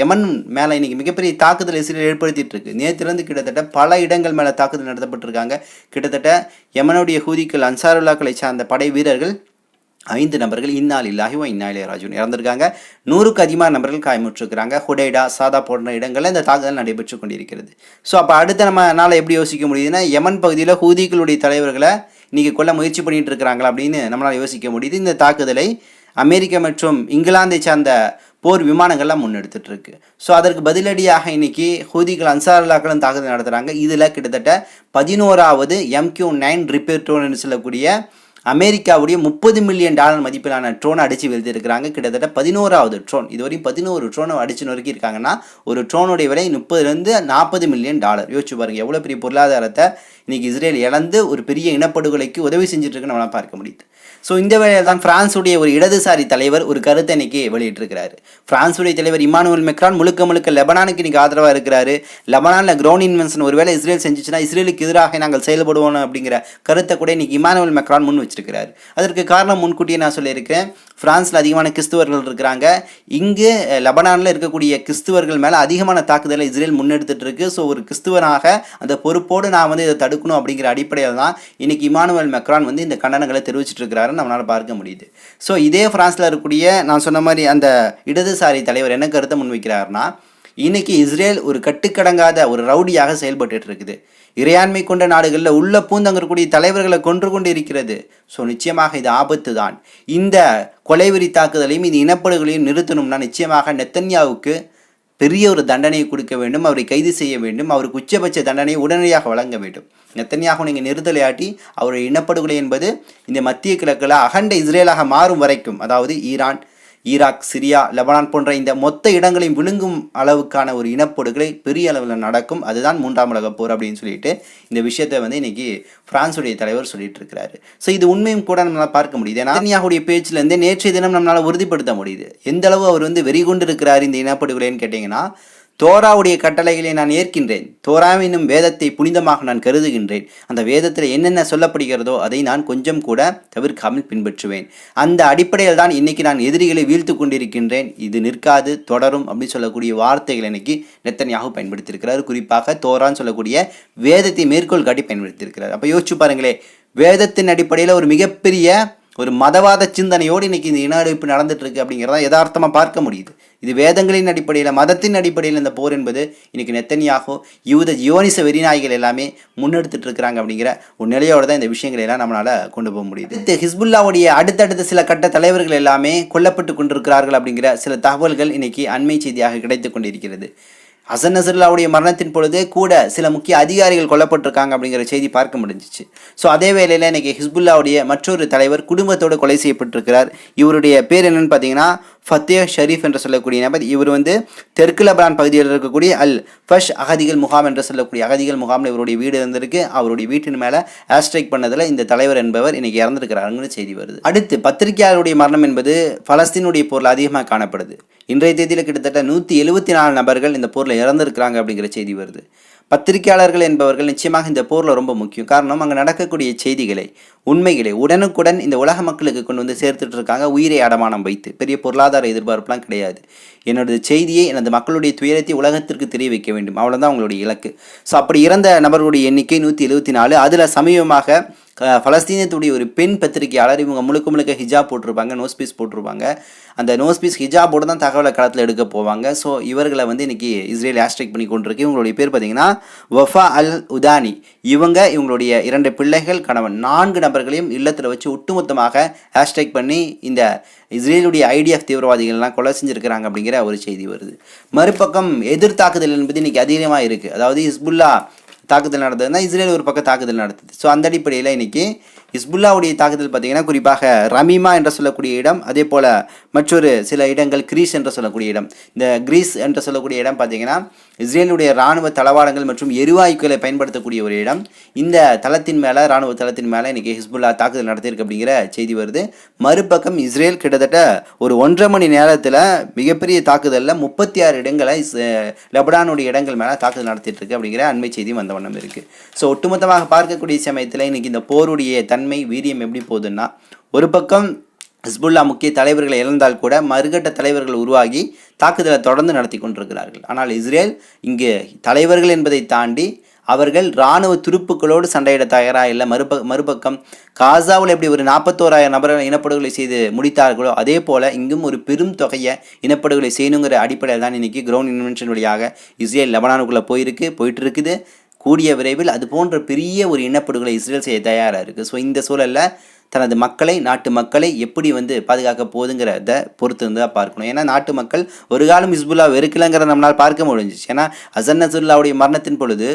யமன் மேலே இன்னைக்கு மிகப்பெரிய தாக்குதல் இஸ்ரேல் ஏற்படுத்திட்டு இருக்கு. நேற்றிலிருந்து கிட்டத்தட்ட பல இடங்கள் மேலே தாக்குதல் நடத்தப்பட்டிருக்காங்க. கிட்டத்தட்ட யமனுடைய ஹூதிக்கள் அன்சாருல்லாக்களை சார்ந்த படை வீரர்கள் ஐந்து நபர்கள் இன்னால் இல்லாஹி வ இன்னாலே ராஜுன் இறந்திருக்காங்க. நூறுக்கு அதிகமான நபர்கள் காயமுற்றிருக்கிறாங்க. ஹுடைடா சாதா போன்ற இடங்களில் இந்த தாக்குதல் நடைபெற்று கொண்டிருக்கிறது. ஸோ அப்போ அடுத்து நம்ம நாளை எப்படி யோசிக்க முடியுதுன்னா யமன் பகுதியில் ஹூதிகளுடைய தலைவர்களை இன்னைக்கு கொல்ல முயற்சி பண்ணிட்டு இருக்கிறாங்களா அப்படின்னு நம்மளால் யோசிக்க முடியுது. இந்த தாக்குதலை அமெரிக்கா மற்றும் இங்கிலாந்தை சார்ந்த போர் விமானங்கள்லாம் முன்னெடுத்துட்டு இருக்கு ஸோ அதற்கு பதிலடியாக இன்னைக்கு ஹூதிகள் அன்சாரல்லாக்களும் தாக்குதல் நடத்துகிறாங்க இதில் கிட்டத்தட்ட பதினோராவது எம்கியூ நைன் ரிப்பேர் ட்ரோன் சொல்லக்கூடிய அமெரிக்காவுடைய முப்பது மில்லியன் டாலர் மதிப்பிலான ட்ரோனை அடித்து வெளுத்திருக்கிறாங்க கிட்டத்தட்ட பதினோராவது ட்ரோன் இதுவரையும் பதினோரு ட்ரோனை அடித்து நொறுக்கி இருக்காங்கன்னா ஒரு ட்ரோனுடைய விலை முப்பதுலேருந்து நாற்பது மில்லியன் டாலர் யோசிச்சு பாருங்கள் எவ்வளோ பெரிய பொருளாதாரத்தை இன்றைக்கி இஸ்ரேல் இழந்து ஒரு பெரிய இனப்படுகொலைக்கு உதவி செஞ்சுட்டு இருக்குன்னு நம்மளால் பார்க்க முடியுது. ஸோ இந்த வேளையில் தான் பிரான்ஸுடைய ஒரு இடதுசாரி தலைவர் ஒரு கருத்தை இன்னைக்கு வெளியிட்டிருக்கிறாரு. பிரான்ஸுடைய தலைவர் இமானுவல் மெக்ரான் முழுக்க முழுக்க லெபனானுக்கு இன்னைக்கு ஆதரவாக இருக்கிறாரு. லெபனானில் க்ரௌண்ட் இன்வென்ஷன் ஒருவேளை இஸ்ரேல் செஞ்சுச்சுன்னா இஸ்ரேலுக்கு எதிராக நாங்கள் செயல்படுவோம் அப்படிங்கிற கருத்தை கூட இன்னைக்கு இமானுவல் மெக்ரான் முன் வச்சிருக்கிறாரு. அதற்கு காரணம் முன்கூட்டியே நான் சொல்லியிருக்கேன் பிரான்ஸில் அதிகமான கிறிஸ்துவர்கள் இருக்கிறாங்க. இங்கு லெபனானில் இருக்கக்கூடிய கிறிஸ்துவர்கள் மேலே அதிகமான தாக்குதலை இஸ்ரேல் முன்னெடுத்துட்டு இருக்கு ஸோ ஒரு கிறிஸ்துவனாக அந்த பொறுப்போடு நான் வந்து இதை தடுக்கணும் அப்படிங்கிற அடிப்படையில் தான் இன்னைக்கு இமானுவல் மெக்ரான் வந்து இந்த கண்டனங்களை தெரிவிச்சிட்டு இருக்கிறாருன்னு நம்மளால் பார்க்க முடியுது. ஸோ இதே ஃப்ரான்ஸில் இருக்கக்கூடிய நான் சொன்ன மாதிரி அந்த இடதுசாரி தலைவர் என்ன கருத்தை முன்வைக்கிறாருன்னா இன்னைக்கு இஸ்ரேல் ஒரு கட்டுக்கடங்காத ஒரு ரவுடியாக செயல்பட்டு இருக்குது இறையாண்மை கொண்ட நாடுகளில் உள்ள பூந்தங்கக்கூடிய தலைவர்களை கொன்று கொண்டு இருக்கிறது ஸோ நிச்சயமாக இது ஆபத்து தான் இந்த கொலைவெறி தாக்குதலையும் இந்த இனப்படுகளையும் நிறுத்தணும்னா நிச்சயமாக நெத்தன்யாவுக்கு பெரிய ஒரு தண்டனையை கொடுக்க வேண்டும் அவரை கைது செய்ய வேண்டும் அவருக்கு உச்சபட்ச தண்டனையை உடனடியாக வழங்க வேண்டும். நெத்தன்யாகு நீங்கள் நிறுத்தலையாட்டி அவருடைய இனப்படுகொலை என்பது இந்த மத்திய கிழக்கில் அகண்ட இஸ்ரேலாக மாறும் வரைக்கும் அதாவது ஈரான் ஈராக் சிரியா லெபனான் போன்ற இந்த மொத்த இடங்களையும் விழுங்கும் அளவுக்கான ஒரு இனப்படுகொலை பெரிய அளவில் நடக்கும். அதுதான் மூன்றாம் உலகப் போர் அப்படின்னு சொல்லிட்டு இந்த விஷயத்தை வந்து இன்னைக்கு பிரான்சுடைய தலைவர் சொல்லிட்டு இருக்கிறாரு. ஸோ இது உண்மையும் கூட நம்மளால் பார்க்க முடியுது. ஏன்னா நெத்தன்யாகுடைய பேச்சிலேருந்தே நேற்றைய தினம் நம்மளால் உறுதிப்படுத்த முடியுது. எந்த அளவு அவர் வந்து வெறி கொண்டு இருக்கிறார் இந்த இனப்படுகொலைன்னு கேட்டிங்கன்னா தோராவுடைய கட்டளைகளை நான் ஏற்கின்றேன். தோராவினும் என்னும் வேதத்தை புனிதமாக நான் கருதுகின்றேன். அந்த வேதத்தில் என்னென்ன சொல்லப்படுகிறதோ அதை நான் கொஞ்சம் கூட தவிர்க்காமல் பின்பற்றுவேன். அந்த அடிப்படையில் தான் இன்னைக்கு நான் எதிரிகளை வீழ்த்து கொண்டிருக்கின்றேன். இது நிற்காது தொடரும் அப்படின்னு சொல்லக்கூடிய வார்த்தைகள் இன்னைக்கு நெத்தன்யாகு பயன்படுத்தியிருக்கிறார். குறிப்பாக தோரான்னு சொல்லக்கூடிய வேதத்தை மேற்கோள் காட்டி பயன்படுத்தியிருக்கிறார். அப்போ யோசிச்சு பாருங்களே வேதத்தின் அடிப்படையில் ஒரு மிகப்பெரிய ஒரு மதவாத சிந்தனையோடு இன்னைக்கு இந்த இன அழைப்பு நடந்துட்டு இருக்கு அப்படிங்கிறத யதார்த்தமாக பார்க்க முடியுது. இது வேதங்களின் அடிப்படையில் மதத்தின் அடிப்படையில் இந்த போர் என்பது இன்றைக்கி நெத்தனியாகோ யூத ஜியோனிச வெறிநாய்கள் எல்லாமே முன்னெடுத்துட்டு இருக்கிறாங்க அப்படிங்கிற ஒரு நிலையோட தான் இந்த விஷயங்களை எல்லாம் நம்மளால் கொண்டு போக முடியுது. அடுத்து ஹிஸ்புல்லாவுடைய அடுத்தடுத்த சில கட்ட தலைவர்கள் எல்லாமே கொல்லப்பட்டு கொண்டிருக்கிறார்கள் அப்படிங்கிற சில தகவல்கள் இன்னைக்கு அண்மை செய்தியாக கிடைத்து கொண்டிருக்கிறது. ஹசன் நசருல்லாவுடைய மரணத்தின் பொழுது கூட சில முக்கிய அதிகாரிகள் கொல்லப்பட்டிருக்காங்க அப்படிங்கிற செய்தி பார்க்க முடிஞ்சிச்சு. ஸோ அதே வேளையில் இன்னைக்கு ஹிஸ்புல்லாவுடைய மற்றொரு தலைவர் குடும்பத்தோடு கொலை செய்யப்பட்டிருக்கிறார். இவருடைய பேர் என்னன்னு பார்த்தீங்கன்னா ஃபத்தே ஷரீஃப் என்று சொல்லக்கூடிய நபர் இவர் வந்து தெற்கு லபரான் பகுதியில் இருக்கக்கூடிய அல் ஃபஷ் அகதிகள் முகாம் என்று சொல்லக்கூடிய அகதிகள் முகாமில் இவருடைய வீடு இருந்திருக்கு. அவருடைய வீட்டின் மேலே ஆஸ்ட்ரைக் பண்ணதில் இந்த தலைவர் என்பவர் இன்னைக்கு இறந்திருக்கிறாருங்கிற செய்தி வருது. அடுத்து பத்திரிகையாளருடைய மரணம் என்பது பலஸ்தீனுடைய போரில் அதிகமாக காணப்படுது. இன்றைய தேதியில் கிட்டத்தட்ட நூற்றி எழுபத்தி நாலு நபர்கள் இந்த போரில் இறந்திருக்கிறாங்க அப்படிங்கிற செய்தி வருது. பத்திரிகையாளர்கள் என்பவர்கள் நிச்சயமாக இந்த போரில் ரொம்ப முக்கியம். காரணம் அங்கே நடக்கக்கூடிய செய்திகளை உண்மைகளை உடனுக்குடன் இந்த உலக மக்களுக்கு கொண்டு வந்து சேர்த்துட்டு இருக்காங்க உயிரை அடமானம் வைத்து. பெரிய பொருளாதார எதிர்பார்ப்புலாம் கிடையாது. என்னோட செய்தியை எனது மக்களுடைய துயரத்தை உலகத்திற்கு தெரிய வைக்க வேண்டும். அவ்வளோதான் அவங்களுடைய இலக்கு. ஸோ அப்படி இறந்த நபர்களுடைய எண்ணிக்கை நூற்றி எழுபத்தி நாலு. அதில் சமீபமாக ஃபலஸ்தீனத்துடைய ஒரு பெண் பத்திரிகையாளர் இவங்க முழுக்க முழுக்க ஹிஜாப் போட்டிருப்பாங்க நோஸ் பீஸ் போட்டிருப்பாங்க. அந்த நோஸ் பீஸ் ஹிஜாபோடு தான் தகவலை களத்தில் எடுக்க போவாங்க. ஸோ இவர்களை வந்து இன்றைக்கி இஸ்ரேல் ஹேஷ்டேக் பண்ணி கொண்டிருக்கு. இவங்களுடைய பேர் பார்த்தீங்கன்னா வஃபா அல் உதானி. இவங்க இவங்களுடைய இரண்டு பிள்ளைகள் கணவன் நான்கு நபர்களையும் இல்லத்தில் வச்சு ஒட்டுமொத்தமாக ஹேஷ்டேக் பண்ணி இந்த இஸ்ரேலுடைய ஐடிஎஃப் தீவிரவாதிகள்லாம் கொலை செஞ்சுருக்கிறாங்க அப்படிங்கிற ஒரு செய்தி வருது. மறுபக்கம் எதிர்த்தாக்குதல் என்பது இன்றைக்கி அதிகமாக இருக்குது அதாவது ஹிஸ்புல்லா தாக்குதல் நடந்ததுன்னா இஸ்ரேல் ஒரு பக்கம் தாக்குதல் நடத்துது. ஸோ அந்த அடிப்படையில் இன்னைக்கு ஹிஸ்புல்லாவுடைய தாக்குதல் பார்த்தீங்கன்னா குறிப்பாக ரமீமா என்று சொல்லக்கூடிய இடம் அதே போல் மற்றொரு சில இடங்கள் கிரீஸ் என்று சொல்லக்கூடிய இடம். இந்த கிரீஸ் என்று சொல்லக்கூடிய இடம் பார்த்தீங்கன்னா இஸ்ரேலுடைய இராணுவ தளவாடங்கள் மற்றும் எரிவாயுக்களை பயன்படுத்தக்கூடிய ஒரு இடம். இந்த தளத்தின் மேலே இராணுவ தளத்தின் மேலே இன்றைக்கி ஹிஸ்புல்லா தாக்குதல் நடத்தியிருக்கு அப்படிங்கிற செய்தி வருது. மறுபக்கம் இஸ்ரேல் கிட்டத்தட்ட ஒரு ஒன்றரை மணி நேரத்தில் மிகப்பெரிய தாக்குதலில் முப்பத்தி ஆறு இடங்களை இஸ்- லெபனானுடைய இடங்கள் மேலே தாக்குதல் நடத்திட்டு இருக்கு அப்படிங்கிற அண்மை செய்தியும் வந்த வண்ணம் இருக்குது ஸோ ஒட்டுமொத்தமாக பார்க்கக்கூடிய சமயத்தில் இன்றைக்கி இந்த போருடைய தன் தன்மை வீரியம் எப்படி போகுதுன்னா ஒரு பக்கம் ஹிஸ்புல்லா முக்கிய தலைவர்களை இழந்தால் கூட மறுகட்ட தலைவர்கள் உருவாகி தாக்குதலை தொடர்ந்து நடத்தி கொண்டிருக்கிறார்கள். ஆனால் இஸ்ரேல் இங்கு தலைவர்கள் என்பதை தாண்டி அவர்கள் இராணுவ துருப்புக்களோடு சண்டையிட தயாராக இல்லை மறுப மறுபக்கம் காசாவில் எப்படி ஒரு நாற்பத்தோராயிரம் நபர்கள் இனப்படுகொலை செய்து முடித்தார்களோ அதே போல் இங்கும் ஒரு பெரும் தொகையை இனப்படுகொலை செய்யணுங்கிற அடிப்படையில் தான் இன்றைக்கி கிரவுண்ட் இன்வென்ஷன் வழியாக இஸ்ரேல் லெபனானுக்குள்ளே போயிருக்கு போயிட்டு இருக்குது. கூடிய விரைவில் அது போன்ற பெரிய ஒரு இனப்படுகொலை இஸ்ரேல் செய்ய தயாராக இருக்குது ஸோ இந்த சூழலில் தனது மக்களை நாட்டு மக்களை எப்படி வந்து பாதுகாக்க போகுதுங்கிறத பொறுத்து இருந்தால் தான் பார்க்கணும். ஏன்னா நாட்டு மக்கள் ஒரு காலம் ஹிஸ்புல்லா வெறுக்கலைங்கிறத நம்மளால் பார்க்க முடிஞ்சிச்சு. ஏன்னா ஹசன் நசுல்லாவுடைய மரணத்தின் பொழுது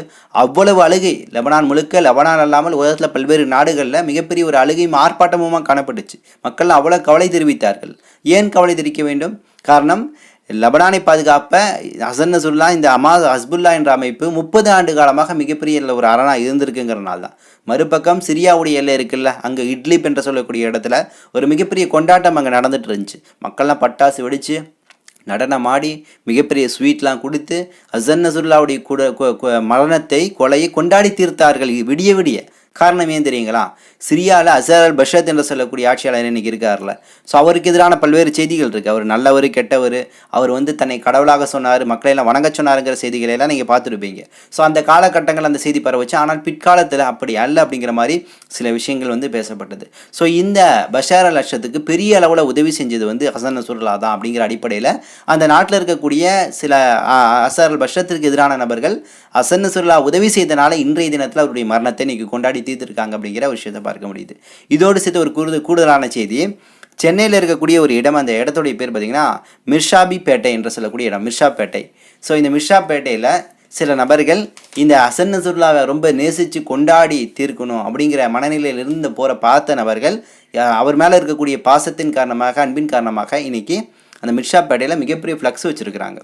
அவ்வளவு அழுகை லெபனான் முழுக்க லெபனான் அல்லாமல் உலகத்தில் பல்வேறு நாடுகளில் மிகப்பெரிய ஒரு அழுகையும் ஆர்ப்பாட்டமுமாக காணப்பட்டுச்சு. மக்கள் அவ்வளோ கவலை தெரிவித்தார்கள். ஏன் கவலை தெரிவிக்க வேண்டும்? காரணம் லெபனானை பாதுகாப்ப ஹசன் நசுல்லா இந்த அமா ஹஸ்புல்லா என்ற அமைப்பு முப்பது ஆண்டு காலமாக மிகப்பெரிய ஒரு அரணாக இருந்திருக்குங்கிறனால தான். மறுபக்கம் சிரியாவுடைய எல்லை இருக்குல்ல அங்கே இட்லிப் என்று சொல்லக்கூடிய இடத்துல ஒரு மிகப்பெரிய கொண்டாட்டம் அங்கே நடந்துட்டு இருந்துச்சு. மக்கள்லாம் பட்டாசு வெடிச்சு நடனமாடி மிகப்பெரிய ஸ்வீட்லாம் கொடுத்து ஹசன் நசுல்லாவுடைய கூட கொ- மரணத்தை கொலையை கொண்டாடி தீர்த்தார்கள் விடிய விடிய. காரணம் ஏன் தெரியுங்களா? சிரியாவில் அசர் அல் பஷத் என்று சொல்லக்கூடிய ஆட்சியாளர் இன்னைக்கு இருக்கார்ல ஸோ அவருக்கு எதிரான பல்வேறு செய்திகள் இருக்குது அவர் நல்லவர் கெட்டவர். அவர் வந்து தன்னை கடவுளாக சொன்னார் மக்களை எல்லாம் வணங்க சொன்னாருங்கிற செய்திகளை எல்லாம் நீங்கள் பார்த்துருப்பீங்க. ஸோ அந்த காலகட்டங்கள் அந்த செய்தி பரவச்சு. ஆனால் பிற்காலத்தில் அப்படி அல்ல அப்படிங்கிற மாதிரி சில விஷயங்கள் வந்து பேசப்பட்டது. ஸோ இந்த பஷார் அல் அஷத்துக்கு பெரிய அளவில் உதவி செஞ்சது வந்து ஹசன் நசுல்லா தான் அப்படிங்கிற அடிப்படையில் அந்த நாட்டில் இருக்கக்கூடிய சில அசர் அல் பஷத்திற்கு எதிரான நபர்கள் ஹசன் நசுல்லா உதவி செய்தனால இன்றைய தினத்தில் அவருடைய மரணத்தை இன்னைக்கு கொண்டாடி தீர்த்திருக்காங்க அப்படிங்கிற ஒரு விஷயத்தை பார்க்க முடியுது. இதோடு சேர்த்து ஒரு கூடுதல் கூடுதலான செய்தி சென்னையில் இருக்கக்கூடிய ஒரு இடம் அந்த இடத்துடைய பேர் பார்த்தீங்கன்னா மிர்ஷாபி பேட்டை என்று சொல்லக்கூடிய இடம் மிர்ஷா பேட்டை ஸோ இந்த மிர்ஷா பேட்டையில் சில நபர்கள் இந்த அசன்ன நசுல்லாவை ரொம்ப நேசித்து கொண்டாடி தீர்க்கணும் அப்படிங்கிற மனநிலையில் இருந்து போகிற பார்த்த நபர்கள் அவர் மேலே இருக்கக்கூடிய பாசத்தின் காரணமாக அன்பின் காரணமாக இன்றைக்கி அந்த மிர்ஷா பேட்டையில் மிகப்பெரிய ஃப்ளக்ஸ் வச்சுருக்கிறாங்க.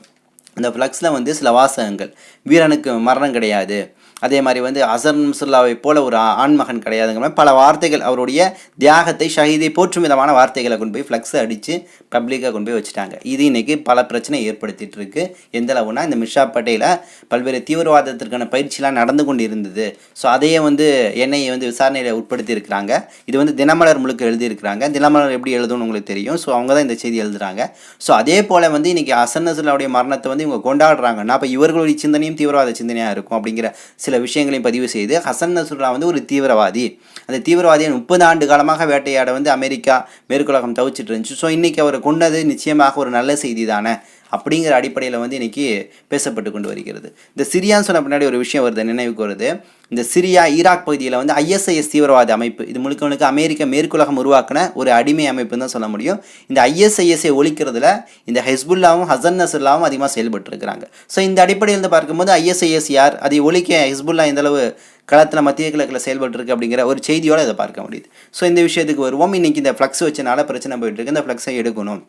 அந்த ஃப்ளக்ஸில் வந்து சில வாசகங்கள் வீரனுக்கு மரணம் கிடையாது. அதே மாதிரி வந்து அசர் முசுல்லாவை போல ஒரு ஆண்மகன் கிடையாதுங்கிற மாதிரி பல வார்த்தைகள் அவருடைய தியாகத்தை ஷஹீதை போற்றும் விதமான வார்த்தைகளை கொண்டு போய் ஃப்ளக்ஸை அடித்து பப்ளிக்காக கொண்டு போய் வச்சுட்டாங்க. இது இன்றைக்கி பல பிரச்சனை ஏற்படுத்திட்டு இருக்குது எந்த அளவுனா இந்த மிர்ஷா பட்டேல பல்வேறு தீவிரவாதத்திற்கான பயிற்சிலாம் நடந்து கொண்டு இருந்தது ஸோ அதையே வந்து என்ஐஏ வந்து விசாரணையில் உட்படுத்தியிருக்கிறாங்க. இது வந்து தினமலர் முழுக்க எழுதியிருக்கிறாங்க. தினமலர் எப்படி எழுதும்னு உங்களுக்கு தெரியும். ஸோ அவங்க தான் இந்த செய்தி எழுதுகிறாங்க ஸோ அதே போல் வந்து இன்றைக்கி அசன் நசுல்லாவுடைய மரணத்தை வந்து இவங்க கொண்டாடுறாங்கன்னா அப்போ இவர்களுடைய சிந்தனையும் தீவிரவாத சிந்தனையாக இருக்கும் அப்படிங்கிற சில விஷயங்களையும் பதிவு செய்து ஹசன் நசுல்லா வந்து ஒரு தீவிரவாதி. அந்த தீவிரவாதியை முப்பது ஆண்டு காலமாக வேட்டையாட வந்து அமெரிக்கா மேற்குலகம் தவிச்சிட்டு இருந்துச்சு. ஸோ இன்றைக்கி அவரை கொண்டது நிச்சயமாக ஒரு நல்ல செய்தி தானே அப்படிங்கிற அடிப்படையில் வந்து இன்றைக்கி பேசப்பட்டு கொண்டு வருகிறது. இந்த சிரியான்னு சொன்ன பின்னாடி ஒரு விஷயம் வருது நினைவுக்கு வருது. இந்த சிரியா ஈராக் பகுதியில் வந்து ஐஎஸ்ஐஎஸ் தீவிரவாத அமைப்பு. இது முழுக்க முழுக்க அமெரிக்க மேற்குலகம் உருவாக்கின ஒரு அடிமை அமைப்புன்னு தான் சொல்ல முடியும். இந்த ஐஎஸ்ஐஎஸ்ஐ ஒழிக்கிறதுல இந்த ஹெஸ்புல்லாவும் ஹசன் நசுல்லாவும் அதிகமாக செயல்பட்டு இருக்கிறாங்க ஸோ இந்த அடிப்படையில் இருந்து பார்க்கும்போது ஐஎஸ்ஐஎஸ் யார்? அதை ஒழிக்க ஹெஸ்புல்லா இந்தளவு களத்தில் மத்திய கிழக்கில் செயல்பட்டு இருக்கு அப்படிங்கிற ஒரு செய்தியோடு இதை பார்க்க முடியுது. ஸோ இந்த விஷயத்துக்கு வருவோம். இன்னைக்கு இந்த ஃப்ளக்ஸ் வச்சனால பிரச்சனை போயிட்டு இருக்கு. இந்த ஃப்ளக்ஸை எடுக்கணும்.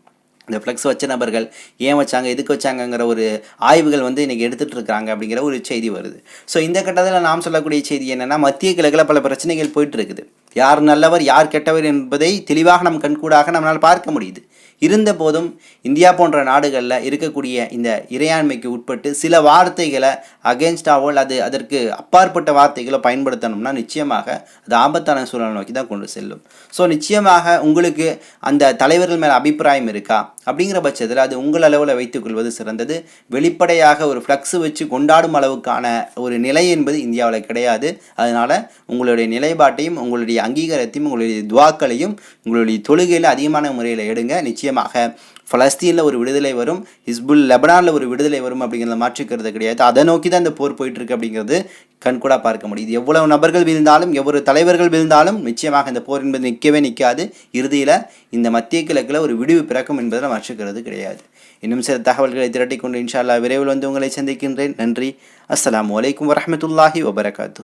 இந்த ஃப்ளெக்ஸ் வச்ச நபர்கள் ஏன் வச்சாங்க எதுக்கு வச்சாங்கங்கிற ஒரு ஆய்வுகள் வந்து இன்றைக்கி எடுத்துகிட்டு இருக்காங்க அப்படிங்கிற ஒரு செய்தி வருது. ஸோ இந்த கட்டத்தில் நாம் சொல்லக்கூடிய செய்தி என்னென்னா மத்திய கிழக்கில் பல பிரச்சனைகள் போயிட்டு இருக்குது. யார் நல்லவர் யார் கெட்டவர் என்பதை தெளிவாக நம் கண்கூடாக நம்மளால் பார்க்க முடியுது. இருந்த போதும் இந்தியா போன்ற நாடுகளில் இருக்கக்கூடிய இந்த இறையாண்மைக்கு உட்பட்டு சில வார்த்தைகளை அகேன்ஸ்டாவோ அல்லது அதற்கு அப்பாற்பட்ட வார்த்தைகளை பயன்படுத்தணும்னா நிச்சயமாக அது ஆபத்தான சூழலை நோக்கி தான் கொண்டு செல்லும். ஸோ நிச்சயமாக உங்களுக்கு அந்த தலைவர்கள் மேலே அபிப்பிராயம் இருக்கா? அப்படிங்கிற பட்சத்தில் அது உங்கள் அளவில் வைத்துக்கொள்வது சிறந்தது. வெளிப்படையாக ஒரு ஃப்ளக்ஸ் வச்சு கொண்டாடும் அளவுக்கான ஒரு நிலை என்பது இந்தியாவில் கிடையாது. அதனால் உங்களுடைய நிலைப்பாட்டையும் உங்களுடைய அங்கீகாரத்தையும் உங்களுடைய துவாக்களையும் உங்களுடைய தொழுகையில் அதிகமான முறையில் எடுங்க. நிச்சயம் நிச்சயமாக ஃபலஸ்தீனில் ஒரு விடுதலை வரும் ஹிஸ்புல் லெபனானில் ஒரு விடுதலை வரும் அப்படிங்கிறத மாற்றிக்கிறது கிடையாது. அதை நோக்கி தான் இந்த போர் போயிட்டு இருக்கு அப்படிங்கிறது கண்கூடா பார்க்க முடியுது. எவ்வளவு நபர்கள் விழுந்தாலும் எவ்வளவு தலைவர்கள் விழுந்தாலும் நிச்சயமாக இந்த போர் என்பது நிற்கவே நிற்காது இறுதியில் இந்த மத்திய கிழக்கில் ஒரு விடிவு பிறக்கும் என்பதில் மாற்றுக்கிறது கிடையாது. இன்னும் சில தகவல்களை திரட்டிக்கொண்டு கொண்டு இன்ஷா அல்லாஹ் விரைவில் வந்து உங்களை சந்திக்கின்றேன். நன்றி. அஸ்லாம் வலைக்கம் வரமத்துல்லாஹி வபரகாத்து.